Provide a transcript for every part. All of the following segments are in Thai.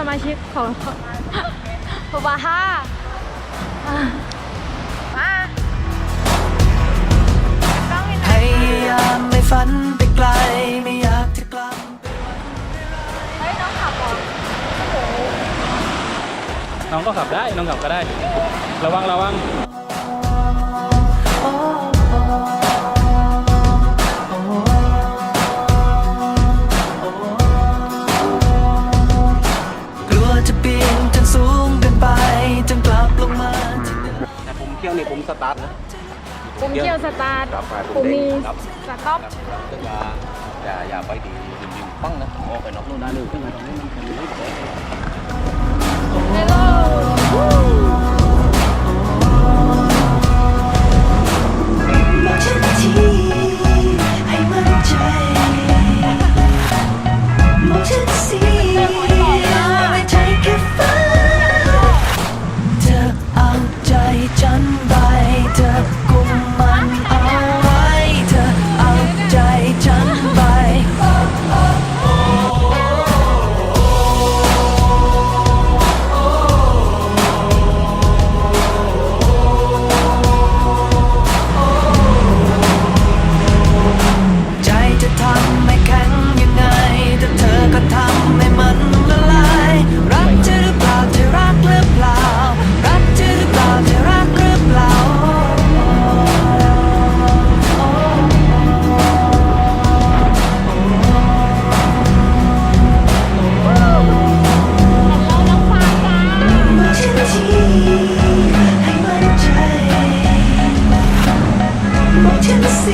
สมาชิกของของบาฮ่าอะมาต้องมีพยายามไม่ฝันไปไกลไม่อยากจะกลับเฮ้ยน้องขับเหรอน้องก็ขับได้ น้องขับก็ได้ ระวังระวัง ที่ยวนี่ผมสตาร์ทนะปุ่มเกี่ยวสตาร์ทครับปุ่มมีครับสต็อปตึงว่าอย่าอย่าไปดีริมริมปั้งนะออกไปนอกนู่นได้เลยขึ้นมาตรงนี้มันเป็นเรื่องแปลกเฮลโล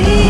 บ